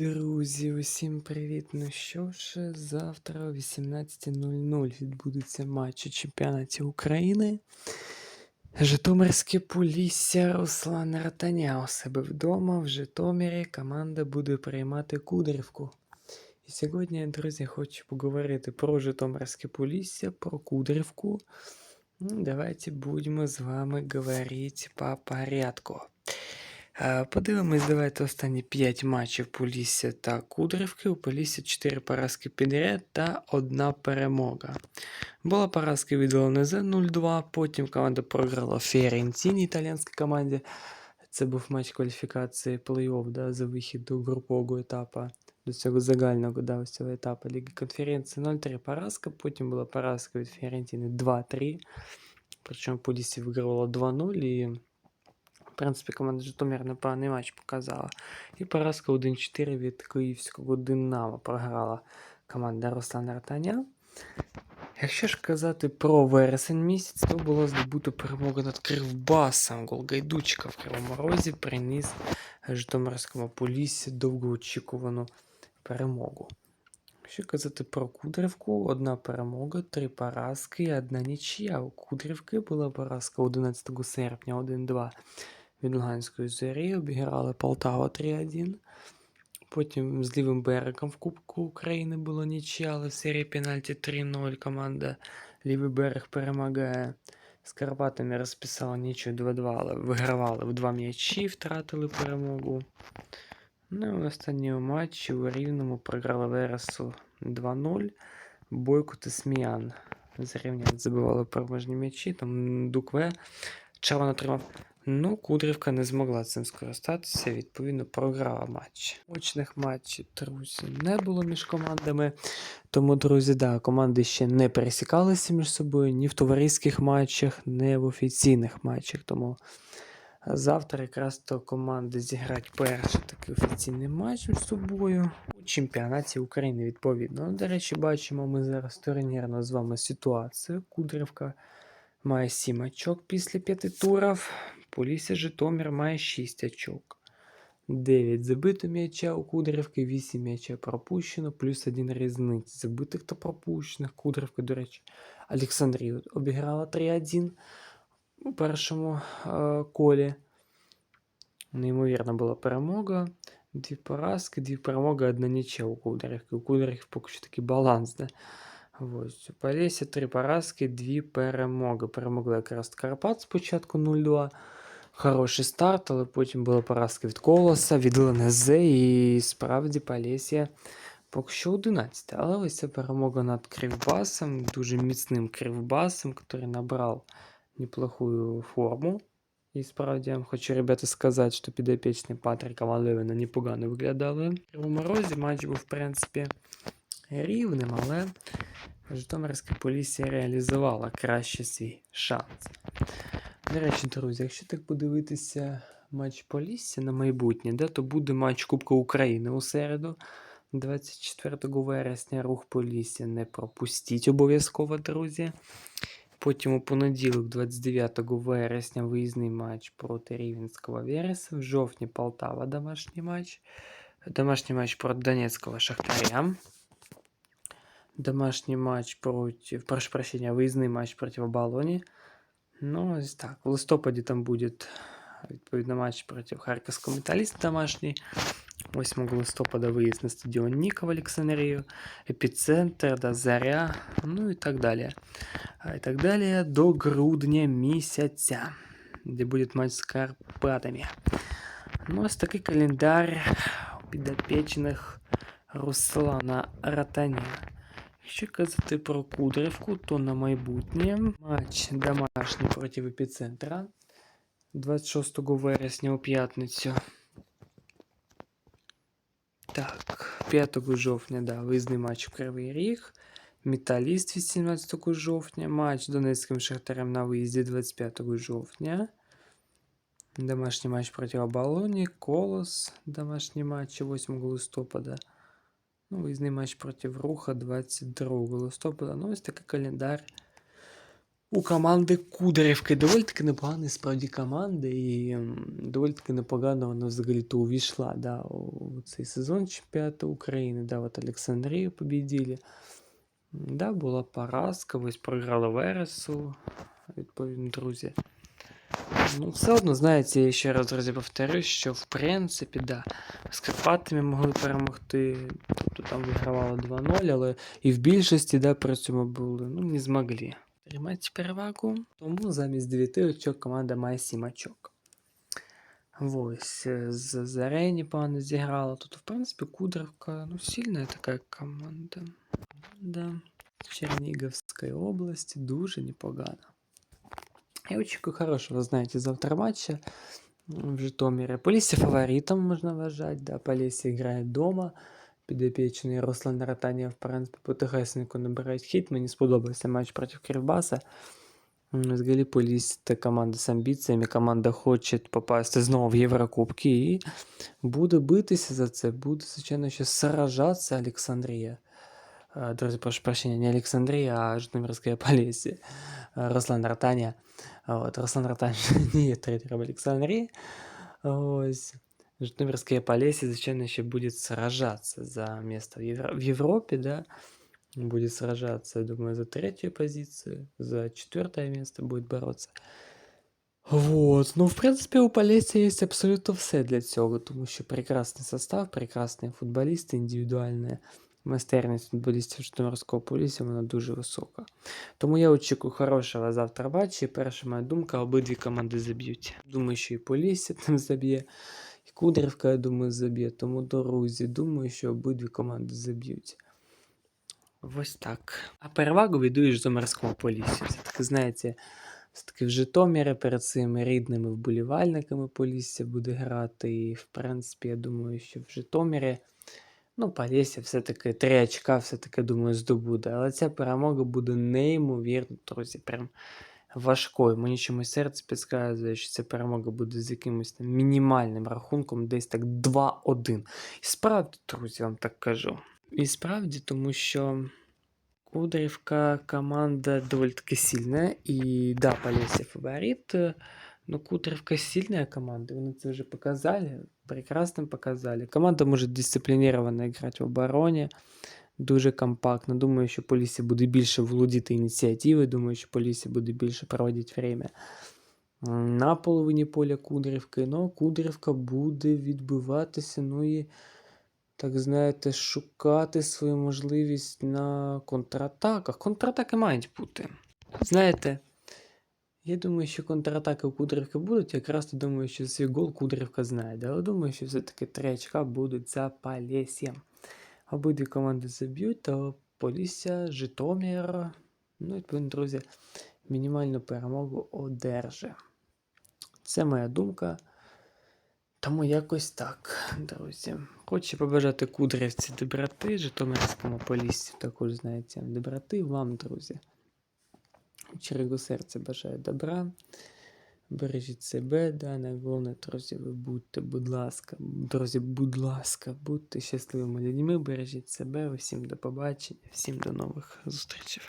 Друзі, усім привіт! Ну що ж, завтра о 18.00 відбудуться матчі чемпіонаті України. Житомирське Полісся Руслана Ратаня у себе вдома в Житомирі команда буде приймати Кудрівку. І сьогодні, друзі, хочу поговорити про Житомирське Полісся, про Кудрівку. Ну, Давайте будемо з вами говорити по порядку. Подивимось, давайте останні 5 матчів Полісся та Кудрівки. У Полісся 4 поразки підряд та одна перемога. Була поразка від ЛНЗ 0-2, потім команда програла Фіорентіні, італійській команді. Це був матч кваліфікації плей-офф да, за вихід до групового етапу, до цього загального да, ось цього етапу Ліги конференції 0-3 поразка, потім була поразка від Фіорентіни 2-3. Причому Полісся вигравала 2-0 і принципі, команда Житомир непоганий матч показала. І поразка 1-4 від київського Динамо програла команда Руслана Артаня. Якщо ж казати про вересень місяць, то було здобуто перемогу над Кривбасом. Гол Гайдучка в Кривому Розі приніс Житомирському Поліссі довгоочікувану перемогу. Якщо казати про Кудрівку, одна перемога, три поразки і одна нічия. У Кудрівки була поразка 11 серпня 1-2 від Луганської зорі, обіграли Полтава 3-1. Потім з лівим берегом в Кубку України було нічия, але в серії пенальті 3-0 команда Лівий берег перемагає. З Карпатами розписала нічого 2-2, але вигравали в два м'ячі, втратили перемогу. Ну і в останньому матчі у Рівному програли Вересу 2-0. Бойко та Сміян зрівняно забивали переможні м'ячі. Там Дукве Чаван отримав. Ну, Кудрівка не змогла цим скористатися, відповідно, програла матч. Очних матчів, друзі, не було між командами. Тому, друзі, да, команди ще не пересікалися між собою ні в товариських матчах, ні в офіційних матчах. Тому завтра якраз то команди зіграють перший такий офіційний матч між собою у чемпіонаті України, відповідно. До речі, бачимо ми зараз турнірну з вами ситуацію. Кудрівка має 7 очок після 5 турів. Полісся Житомир має 6 очок. 9 забито м'яча у Кудрівки, 8 м'яча пропущено, плюс 1 різниця забитих та пропущених. Кудрівка, до речі, Олександрію обіграла 3-1 у першому е, колі. Неймовірна була перемога. Дві поразки, дві перемоги, одна нічия у Кудрівки. У Кудрівки поки що такий баланс. Да? Ось, у Полісся три поразки, дві перемоги. Перемогли якраз Карпат спочатку 0-2. Хороший старт, але потім була поразка від Колоса, від ЛНЗ, і справді Полісся поки що 11. Але ось ця перемога над Кривбасом, дуже міцним Кривбасом, який набрав неплохую форму. І справді хочу, ребята, сказати, що підопічні Патрика Малевина непогано виглядали. В Кривому Розі матч був, в принципі, рівним, але Житомирська Полісся реалізувала краще свій шанс. До речі, друзі, якщо так подивитися матч Полісся на майбутнє, да, то буде матч Кубка України у середу. 24 вересня рух Полісся не пропустіть обов'язково, друзі. Потім у понеділок, 29 вересня, виїзний матч проти Рівенського Вереса. В жовтні Полтава домашній матч. Домашній матч проти Донецького Шахтаря. Домашній матч проти, прошу прощения, виїзний матч проти Оболоні. Ну, ось так. В листопаді там буде відповідно матч проти Харківського металіста домашній. 8 листопада виїзд на стадіон Ніка в Олександрію, епіцентр, да, Заря, ну і так далі. А, І так далі до грудня місяця, де буде матч з Карпатами. Ну, ось такий календар підопечених Руслана Ратаня. Якщо казати про Кудрівку, то на майбутнє матч домашній проти епіцентра 26 вересня у п'ятницю. Так, 5 жовтня, да, виїзний матч в Кривий Ріг. Металіст 18 жовтня. Матч з Донецьким Шахтарем на виїзді 25 жовтня. Домашній матч проти Оболоні. Колос. Домашній матч 8 листопада. Ну, виїзний матч проти Руха 22 листопада. Ну, ось такий календар у команди Кудрівки. Доволі таки непогані справді команди, і доволі таки непогано вона взагалі то увійшла да, у цей сезон чемпіонату України. Да, от Олександрію побіділи. Да, була поразка, ось програли Вересу, відповідно, друзі. Ну, все одно, знаєте, я ще раз друзі повторюсь, що в принципі, да, з Карпатами могли перемогти, тобто там вигравали 2-0, але і в більшості, да, при цьому були, ну, не змогли тримати перевагу. Тому замість 9 очок команда має 7 очок. Ось, е, з Зарені погано зіграла. Тут, в принципі, Кудровка, ну, сильна така команда. Да. Чернігівської області дуже непогано. Я очікую хорошего, знаете, завтра матча в Житомире. Полісся фаворитом можна вважати, да, Полісся грає дома. Підопічний Руслан Ратанія, в принципі, потихесенько набирають хід. Мені сподобався матч проти Кривбаса. М, Взагалі Полісся це команда з амбіціями, команда хоче попасти знову в Єврокубки і буде битися за це, буде, звичайно, ще сражатися Олександрія. Е, Друзі, прошу прощення, не Олександрія, а Житомирська Полісся. Е, Руслан Ратанія. От, Руслан Ратанія не є тренером Олександрії. Ось. Житомирская Полесье, звичайно, ще будет сражаться за место в, Евро- в Европе, да, будет сражаться, я думаю, за третью позицию, за четвертое место будет бороться. Вот, ну, в принципі, у Полісся є абсолютно все для цього, тому що прекрасний состав, прекрасні футболісти, індивідуальна майстерність футболістів Житомирського Полісся, вона дуже висока. Тому я очікую хорошого завтра матчу. І перша моя думка, обидві команди заб'ють. Думаю, що і Полісся там заб'є, і Кудрівка, я думаю, заб'є. Тому, друзі, думаю, що обидві команди заб'ють. Ось так. А перевагу віддаю Житомирському Поліссю. Все-таки, знаєте, все-таки в Житомирі перед своїми рідними вболівальниками Полісся буде грати. І, в принципі, я думаю, що в Житомирі. Ну, Полісся все-таки три очка, все-таки, думаю, здобуде. Але ця перемога буде неймовірно, друзі. Прям важкою. Мені чомусь серце підказує, що ця перемога буде з якимось там мінімальним рахунком, десь так 2-1. І справді, друзі, вам так кажу. І справді, тому що Кудрівка команда доволі таки сильна. І да, Полісся фаворит. Но Кудрівка сильная команда, вони це вже показали, прекрасно показали. Команда може дисциплінировано грати в обороні, дуже компактно. Думаю, що Полісся буде більше володіти ініціативою, думаю, що Полісся буде більше проводити время на половині поля Кудрівки. Ну, Кудрівка буде відбиватися, ну і, так знаєте, шукати свою можливість на контратаках. Контратаки мають бути. Знаєте, я думаю, що контратаки у Кудрівки будуть. Якраз думаю, що свій гол Кудрівка знайде. Але думаю, що все-таки три очка будуть за Поліссям. Обидві команди заб'ють, то Полісся, Житомир. Ну, відповідно, друзі, мінімальну перемогу одерже. Це моя думка. Тому якось так, друзі. Хочу побажати Кудрівці доброти, Житомирському Поліссю також, знаєте, доброти вам, друзі. Черегу серця бажаю добра. Бережіть себе, да, найголовне, друзі, ви будьте, будь ласка, друзі, будь ласка, будьте щасливими людьми, бережіть себе, всім до побачення, всім до нових зустрічей.